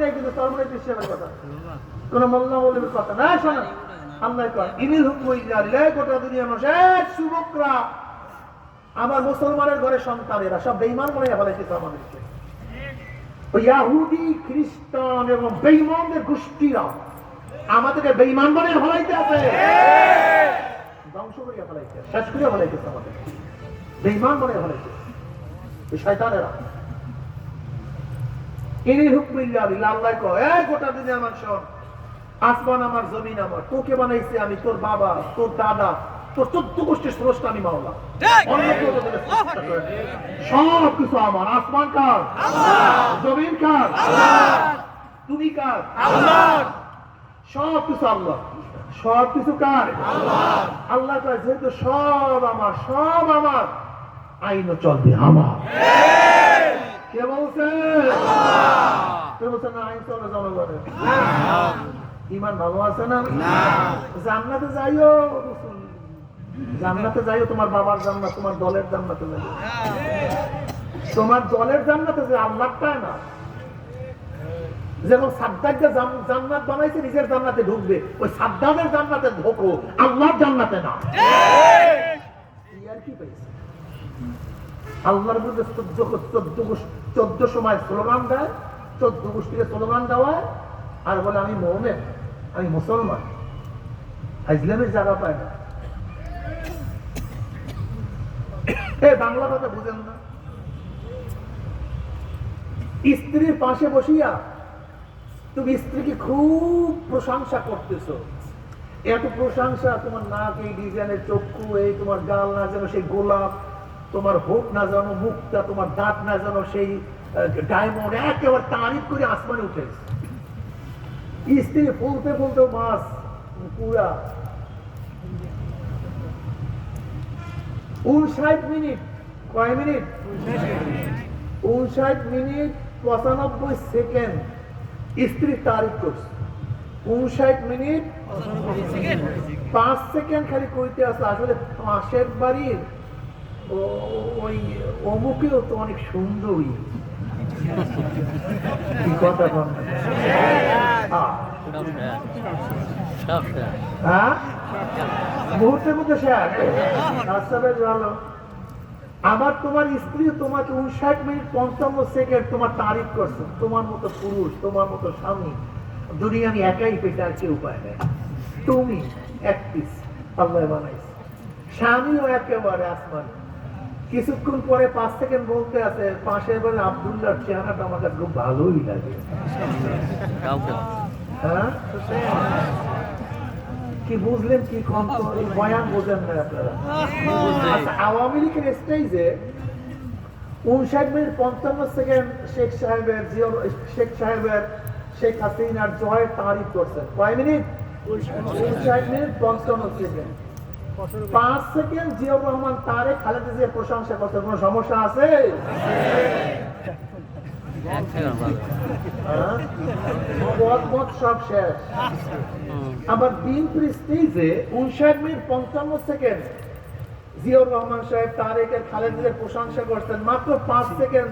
নাই কিন্তু তোর মনে কোন মোল্লা কথা না শোনা। আল্লাহ কয়, ইনিল হুকম গোটা মানুষ এক আমার মুসলমানের ঘরে সন্তানেরা সব বেঈমান মনে ফেলাইছে আমাদেরকে ইয়াহুদি, খ্রিস্টান এবং বেঈমানদের গোষ্ঠীরা আমাদেরকে বেঈমান মনে ফেলাইতে আছে। ধ্বংস করিয়া শেষ করিয়া ফেলাইতেছে আমাদের বেঈমান মনে ফেলাইছে। শয়তানেরা ইনি হুকমিল্লা আল্লাহ কয় এই গোটা দুনিয়ার মানুষ শোন। আসমান আমার জমিন আমার তোকে বানাইছে আমি তোর বাবা তোর দাদা তোর চোদ্দ গোষ্ঠীর স্রষ্টা আমি মাওলা। সব কিছু আমার। আসমান কার? জমিন কার? তুমি কার? সব কিছু আল্লাহ। সব কিছু কার? আল্লাহ! যেহেতু সব আমার সব আমার আইনও চলবে আমার। কে বলছে? কে বলছে? না আইন চলে জনগণের। ইমান ভালো আছে না? জান্নাতে যাইও। জান্নাতে যাইও তোমার বাবার জান্নাত তোমার দলের জান্নাতে যাইও। তোমার দলের জান্নাতে যে আল্লাহ পায় না যেমন সাদ্দাকে জান্নাত বানাইছে নিজের জান্নাতে ঢুকবে ওই সাদ্দামের জান্নাতে ঢোকো আল্লাহর জান্নাতে না। এই আর কি পাইছে আল্লাহর বিরুদ্ধে চোদ্দ চোদ্দ চোদ্দ সময় স্লোগান দেয়, চোদ্দ গোষ্ঠীকে স্লোগান দেওয়ায় আর বলে, আমি মোহামেদ আমি মুসলমান। ইসলামের জায়গা পায় না। বাংলা কথা বুঝেন না। স্ত্রীর পাশে বসিয়া তুমি স্ত্রীকে খুব প্রশংসা করতেছো। এত প্রশংসা তোমার নাক এই ডিজাইনের চক্ষু, এই তোমার গাল না যেন সেই গোলাপ তোমার হোক না জানো মুখটা তোমার দাঁত না জানো সেই ডায়মন্ড একেবারে তারিফ করে আসমানে উঠেছে স্ত্রী বলতে বলতে মাছ পুরা। উনষাট মিনিট কয় মিনিট? উনষাট মিনিট পঁচানব্বই সেকেন্ড স্ত্রী তারিফ করছে। উনষাট মিনিট পাঁচ সেকেন্ড খালি কইতে আছে আসলে পাশের বাড়ির ওই অমুকেও তো অনেক সুন্দরী। হ্যাঁ? মুহূর্তের মধ্যে আচ্ছা আমার তোমার স্ত্রী তোমাকে উনষাট মিনিট পঞ্চান্ন সেকেন্ড তোমার তারিফ করছে। তোমার মতো পুরুষ, তোমার মতো স্বামী। দুনিয়া আমি একাই পেতে আর কেউ পায় না। তুমি এক পিস আল্লাহ বানাইছে। স্বামীও একেবারে আসমান। কিছুক্ষণ পরে পাঁচ সেকেন্ড বলতে আছে পাশের বারে আবদুল্লাহর চেহারাটা আমার কাছে খুব ভালোই লাগে। হ্যাঁ? কি বুঝলেন কি বয়ান বোঝেন না আপনারা। আচ্ছা, আওয়ামী লীগের স্টেজে উনষাট মিনিট পঞ্চান্ন সেকেন্ড শেখ সাহেবের জিয়র শেখ সাহেবের শেখ হাসিনার জয়ের তারিফ করছেন। কয় মিনিট? উনষাট মিনিট পঞ্চান্ন সেকেন্ড। পাঁচ সেকেন্ড জিয়র রহমান তারে খালেদা জিয়ার প্রশংসা করছে কোনো সমস্যা আছে? হ্যাঁ? মত মত সব শেষ। আবার বিএনপির স্টেজে উনষাট মিনিট পঞ্চান্ন সেকেন্ড জিয়াউর রহমান সাহেব তারেকের খালেদের প্রশংসা করতেন মাত্র পাঁচ সেকেন্ড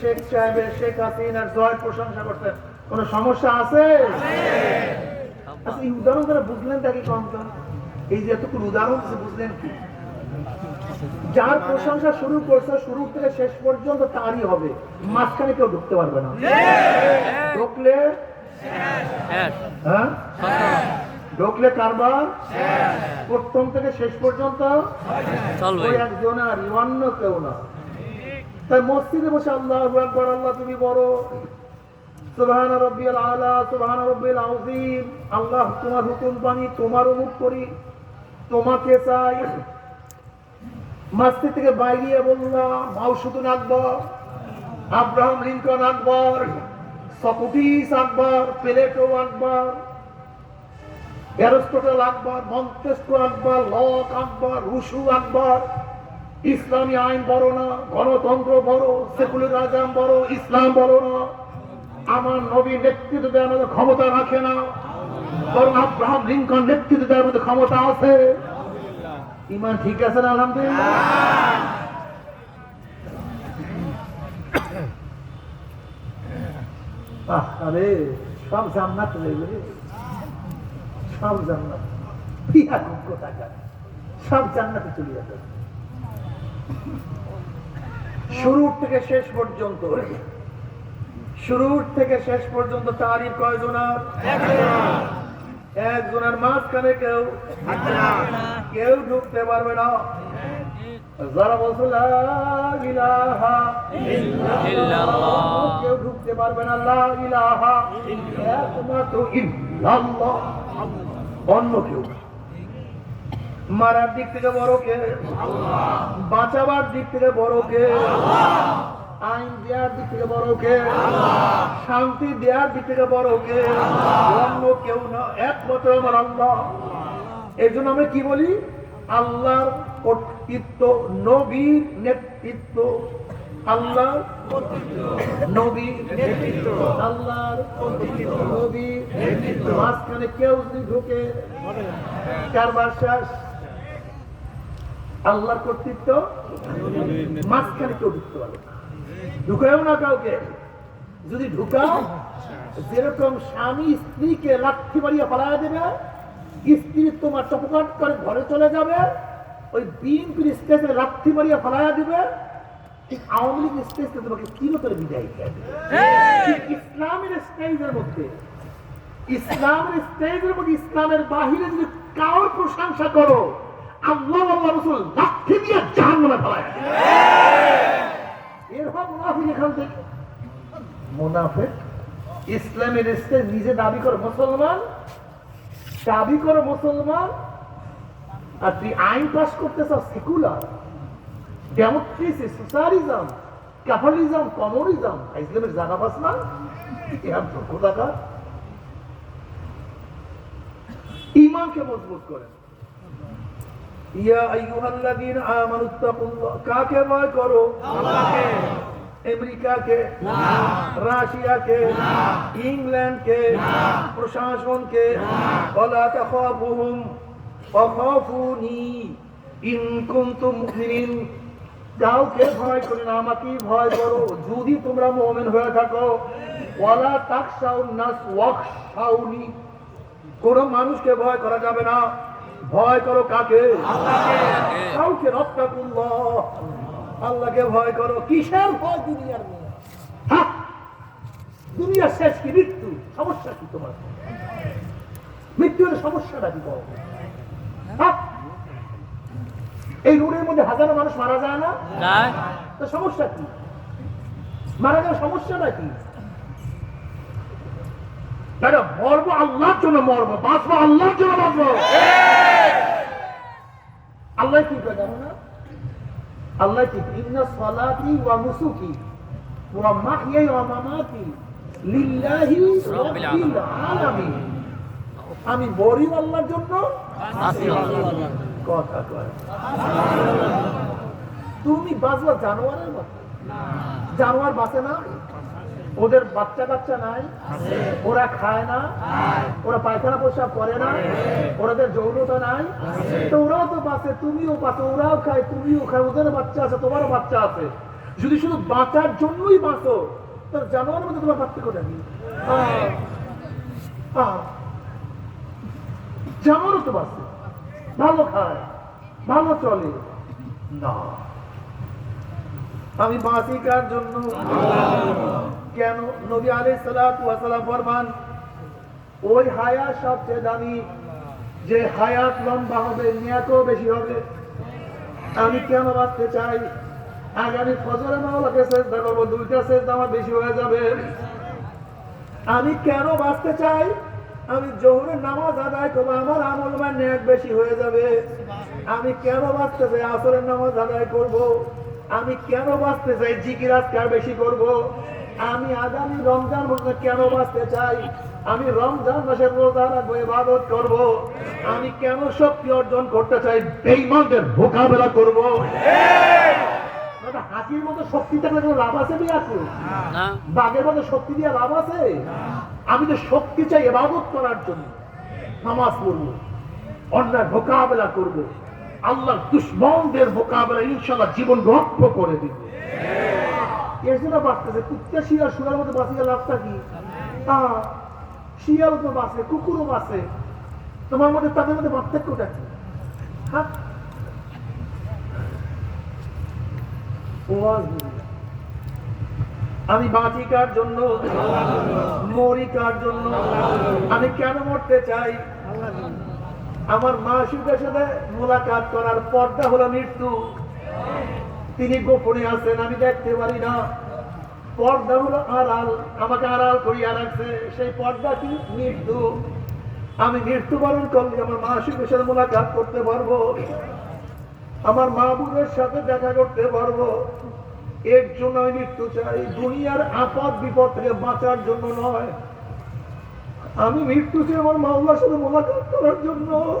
শেখ সাহেবের শেখ হাসিনার জয়ের প্রশংসা করতেন কোনো সমস্যা আছে? আচ্ছা এই উদাহরণ যারা বুঝলেন তাকে কম কম এই যে এতটুকু উদাহরণ বুঝলেন কি? যার প্রশংসা শুরু করছে শুরু থেকে শেষ পর্যন্ত তারই হবে। মাঝখানে কেউ ঢুকতে পারবে না। ঢুকলে? হ্যাঁ? ঢুকলে কারবার? প্রথম থেকে শেষ পর্যন্ত? একজন আর অন্য কেউ না। তাই মসজিদে বসে আল্লাহ একবার আল্লাহ তুমি বড়। সুবহান রব্বিয়াল আলা সুবহান রব্বিল আযীম। আল্লাহ তোমার হুকুম পানি তোমার অনুপ করি। তোমাকে চাই। মসজিদ থেকে বাইরে বললাম, মাউসুদুন আকবর, আব্রাহাম লিঙ্কন আকবর, সকুটিস আকবর, প্লেটো আকবর, অ্যারিস্টটল আকবর মন্তেস্কো আকবর, লক আকবর, রুশু আকবর, ইসলামী আইন বড় না, গণতন্ত্র বড় সেকুলারিজম বড়, ইসলাম বড় না। আমার নবী নেতৃত্ব মধ্যে ক্ষমতা রাখে না। বরং আব্রাহাম লিঙ্কন নেতৃত্ব দেওয়ার মধ্যে ক্ষমতা আছে। ইমান ঠিক আছে না, আলহামদুলিল্লাহ? সব সব চলে যাবে। শুরুর থেকে শেষ পর্যন্ত। শুরুর থেকে শেষ পর্যন্ত তারিফ কয়জনার একজনের মাঝখানে কেউ কেউ ঢুকতে পারবে না। যারা বলছে কেউ ঢুকতে পারবে না অন্য কেউ মারার দিক থেকে বড় কে? বাঁচাবার দিক থেকে বড় কে? আইন দেওয়ার দিক থেকে বড় কে শান্তি দেওয়ার দিক থেকে বড় কে অন্য কেউ না, একমাত্র আমার আল্লাহ। এই জন্য আমরা কি বলি? আল্লাহর কর্তৃত্ব, নবীর নেতৃত্ব। আল্লাহ আল্লাহর আল্লাহর কর্তৃত্ব, মাঝখানে কেউ ঢুকতে পারবে না। ঢুকাও না কাউকে। যদি ঢুকাও যেরকম স্বামী স্ত্রীকে লাঠি মারিয়া পালায় দেবে স্ত্রী তোমার চপকাট করে ঘরে চলে যাবে ওই বিএনপির স্টেজে লাঠি মারিয়া পালায়া দিবে ঠিক আওয়ামী লীগ স্টেজ তোমাকে চিরতরে বিদায় দিয়ে ইসলামের স্টেজের মধ্যে ইসলামের স্টেজের মধ্যে ইসলামের বাহিরে যদি কারোর প্রশংসা করো আল্লাহ আল্লাহ রসুল লাঠি দিয়ে জাহান্নামে ফেলায় ইসলামের নিজে দাবি করে, মুসলমান? দাবি মুসলমান? আর তুই আইন পাস করতে চাও secular. Democracy socialism capitalism communism ইসলামের জায়গা পাস না? ইমানকে মজবুত করেন। ইয়া আইয়ুহাল্লাযীনা কাকে ভয় করো? আমেরিকাকে? রাশিয়াকে? ইংল্যান্ডকে? প্রশাসনকে? ওয়ালা তাখাফুহুম। ওয়াখাফুনি ইন কুনতুম মুমিনিন। কাউকে ভয় করে না আমাকেই ভয় করো। যদি তোমরা মুমিন হয়ে থাকো ওয়ালা তাকশাউন নাস ওয়াখশাউনি। কোন মানুষকে ভয় করা যাবে না। ভয় করো কাকে? কাউকে রক্ষা করল আল্লাহকে ভয় করো। কিসের ভয় দুনিয়ার হ্যাঁ? দুনিয়ার শেষ কি? মৃত্যু। সমস্যা কি তোমার? মৃত্যুর সমস্যাটা কি বলো? হ্যাঁ? এই রোডের মধ্যে হাজারো মানুষ মারা যায় না? তো সমস্যা কি? মারা যাওয়ার সমস্যাটা কি? দাদা মরবো আল্লাহর জন্য মরবো বাঁচবো আল্লাহর জন্য বাঁচবো। আল্লাহ কি করে জানো না? আল্লাহ কি? ইন্না সালাতি ওয়া নুসুকি ওয়া মাহইয়াই ওয়া মামাতি লিল্লাহি রাব্বিল আলামিন। আমি মরি আল্লাহর জন্য? কথা কয়। তুমি বাঁচবা জানোয়ারের মতো। জানোয়ার বাঁচে না? ওদের বাচ্চা কাচ্চা নাই? ওরা খায় না? ওরা পায়খানা পোশাক করে না? ওদের যৌনতা নাই? তো ওরাও তো বাঁচে তুমিও বাঁচো ওরাও খায় তুমিও খায় ওদের বাচ্চা আছে তোমারও বাচ্চা আছে। যদি শুধু বাঁচার জন্যই বাঁচো তার জানোয়ার মধ্যে তোমার আহ, আহ। জানোয়ারও তো বাঁচে। ভালো খায় ভালো চলে। না। আমি বাঁচি কার জন্য। কেন নবী ফরমান? ওই সবচেয়ে দামি। যে হায়াত লম্বা হবে বেশি হবে। আমি কেন বাঁচতে চাই? আগামী ফজরে মাওলাকে চেষ্টা করব, দুইটা চেষ্টা আমার বেশি হয়ে যাবে। আমি কেন বাঁচতে চাই? আমি নামাজ আদায় করব, আমার আমল বা ন্যাক বেশি হয়ে যাবে। আমি কেন বাঁচতে চাই? আসরের নামাজ আদায় করব। আমি কেন বাঁচতে চাই? জিকির আজকার বেশি করব। আমি আগামী রমজান মাসে কেন বাঁচতে চাই? আমি রমজান মাসের রোজা রাখব ইবাদত করব। আমি কেন শক্তি অর্জন করতে চাই? বেইমানদের মোকাবেলা করব। হাতির মতো শক্তি থাকলে কোনো লাভ আছে বিয়াকুল বাঘের মতো শক্তি দিয়ে লাভ আছে? আমি তো শক্তি চাই এবাদত করার জন্য। নামাজ পড়ব অন্যায় মোকাবেলা করব। আল্লাহর দুশ্মনদের মোকাবেলা ইনশাল্লাহ জীবন রক্ষ করে দিব। এর জন্য বাঁচতেছে। সুরার মধ্যে বাঁচিয়ে লাভটা কি? আহ, শিয়াল তো বাসে কুকুরও বাসে তোমার মধ্যে তাদের মধ্যে পার্থক্যটা কি? হ্যাঁ। আমি বাঁচি কার জন্য মরি কার জন্য আমি কেন মরতে চাই? আমার মা সুখের সাথে মোলাকাত করার পর্দা হলো মৃত্যু। তিনি গোপনে আছেন, আমি দেখতে পারি না। পর্দা হলো আড়াল, আমাকে আড়াল করিয়া রাখছে। সেই পর্দা কি? মৃত্যু। আমি মৃত্যুবরণ করলে আমার মা সাথে মোলাকাত করতে পারব। আমার মা বোনের সাথে দেখা করতে পারব। এর জন্য আমি মৃত্যু চাই। দুনিয়ার আপদ বিপদ থেকে বাঁচার জন্য নয়। আমি মৃত্যু চাই আমার মাওলার সাথে মোলাকাত করার জন্য।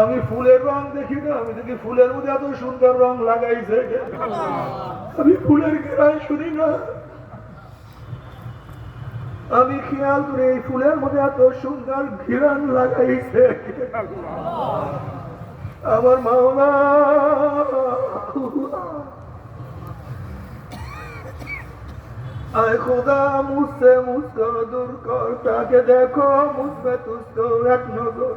আমি ফুলের রং দেখি না, আমি দেখি ফুলের মধ্যে এত সুন্দর রং লাগাইছে আমি ফুলের ঘেরাই শুনি না। আমি খেয়াল করে এই ফুলের মধ্যে এত সুন্দর ঘিরান লাগাইছে আমার তাকে দেখো মুঝবে তুঝকো এক নজর।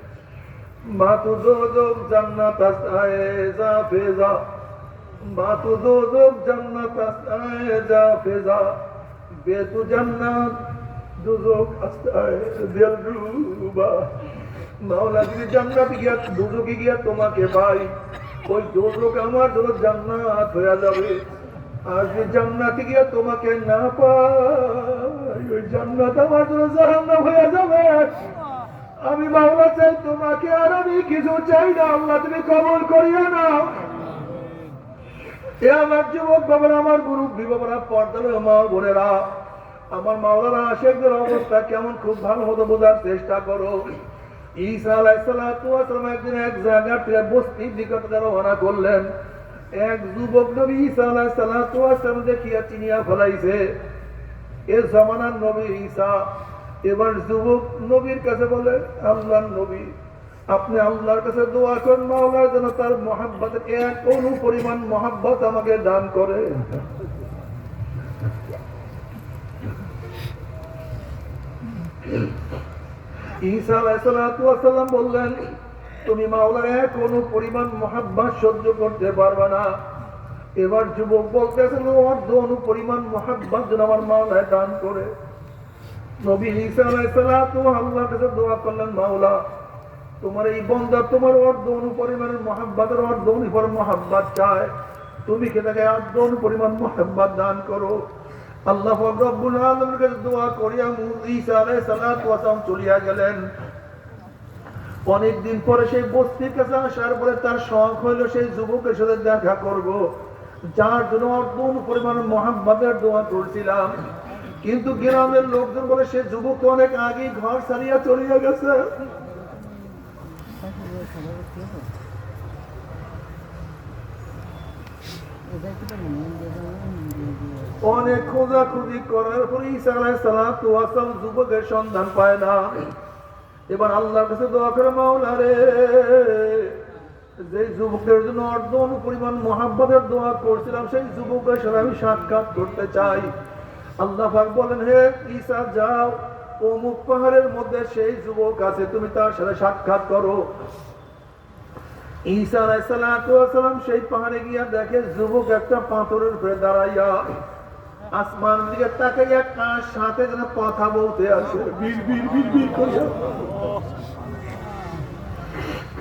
মাতু দোজক জান্নাত আস্তায়ে যা ফেজা। মাতু দোজক জান্নাত আস্তায়ে যা ফেজা। বেতু জান্নাত দুজক আস্তায়ে দিলরুবা মাওলা যদি জান্নাতে গিয়া দুজকে গিয়া তোমাকে পাই। ওই দুজক আমার জন্য জান্নাত হয়ে যাবে। আর যে জান্নাতে গিয়া তোমাকে না পাই, ওই জান্নাত আমার জন্য জাহান্নাম হয়ে যাবে। আমি মাওলা চাই, তোমাকে আর আমি কিছু চাই না। আল্লাহ, তুমি কবল করিও না। এ আমার যুবক বাবারা, আমার মুরব্বী বাবারা, পর্দার মা বোনেরা, আমার মাওলানা আশেকদের অবস্থা কেমন খুব ভালো মতো বোঝার চেষ্টা করো। ঈসা আলাইসালাম একদিন এক জায়গা থেকে বস্তির নিকটে রওনা করলেন। এক যুবক নবী ঈসা আলাইসালাম দেখিয়া চিনিয়া ফলাইছে, এ জমানার নবী ঈসা এবার যুবক নবীর কাছে বলে আল্লাহ নবী, আপনি আল্লাহর কাছে দোয়া করেন, মাওলার যেন তার মহাব্বতের এক অনু পরিমাণ মহাব্বত আমাকে দান করে। ঈসা আলাইসালাম বললেন, তুমি মাওলার এক অনু পরিমাণ মহাব্বাস সহ্য করতে পারবে না। এবার যুবক বলতেছেন অর্ধ অনু পরিমাণ মহাব্বাস যেন আমার মাওলায় দান করে। নবী ঈসা আল্লাহর কাছে দোয়া করলেন, মাওলা, তোমার এই তোমার অর্ধ অর্ধ চায়। তুমি কে তাকে অর্ধ অনু পরিমাণ মহাব্বাত দান করো? আল্লাহ রব্বুল আলমের কাছে দোয়া করিয়া ঈসা চলিয়া গেলেন। অনেকদিন পরে সেই বস্তির কাছে আসার পরে তার শখ হইল সেই যুবকের সাথে দেখা করব। যার জন্য অর্ধ পরিমাণ মহাব্বাতের দোয়া করছিলাম। কিন্তু গ্রামের লোকজন বলে, সে যুবক অনেক আগে ঘর ছাড়িয়া চলিয়া গেছে। অনেক খোঁজাখুঁজি করার পরে ঈসা আলাইহিস সালাতু ওয়াস সালাম যুবকের সন্ধান পায় না। এবার আল্লাহর কাছে দোয়া করে, মাওলা রে যে যুবকের জন্য অর্ধ পরিমাণ মহাব্বতের দোয়া করছিলাম, সেই যুবকের সাথে আমি সাক্ষাৎ করতে চাই। আল্লাহ পাক বলেন, হে ঈসা, যাও। অমুক পাহাড়ের মধ্যে সেই যুবক আছে, তুমি তার সাথে সাক্ষাৎ করো। ঈসা আলাইহিস সালাতু ওয়াস সালাম সেই পাহাড়ে গিয়া দেখে যুবক একটা পাথরের উপরে দাঁড়াইয়া আসমান দিকে তাকাইয়া কার সাথে যেন কথা বলতে আছে বীর বীর বীর বীর করিয়া।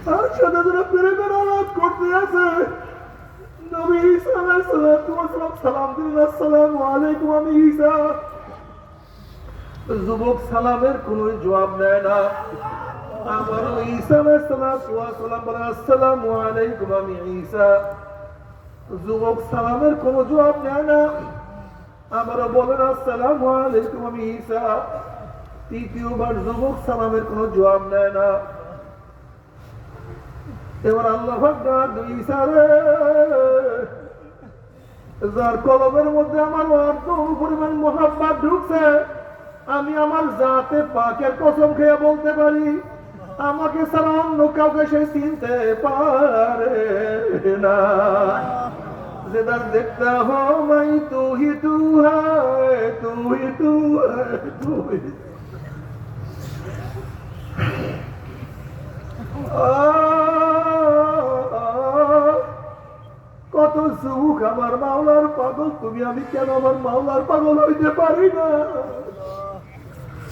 তার সাথে যেন পেরে পেরে আলাপ করতে আছে নবী ঈসা আলাইহিস সালাতু ওয়াস সালাম সালাম দিলেন আসসালামু আলাইকুম আমি ঈসা যুবক সালামের কোনো জবাব দেয় না আমার ঈসা আলাইহিস সালাতু ওয়াস সালাম বলে আসসালামু আলাইকুম আমি ঈসা যুবক সালামের কোনো জবাব দেয় না আমরা বলেন আসসালামু আলাইকুম আমি ঈসা তৃতীয়বার যুবক সালামের কোনো জবাব নেয় না এবার আল্লাহ যার কলমের মধ্যে আমার অর্থ পরিমাণ মোহাম্মদ ঢুকছে, আমি আমার জাতে পাকের কসম খেয়ে বলতে পারি, আমাকে সারা অন্য কাউকে সে চিনতে পারে না। যেদার দেখতে হাই তুই তু হায়, তুই তু তুই কত সুখ আমার মাওলার পাগল। তুমি আমি কেন আমার মাওলার পাগল হইতে পারি না?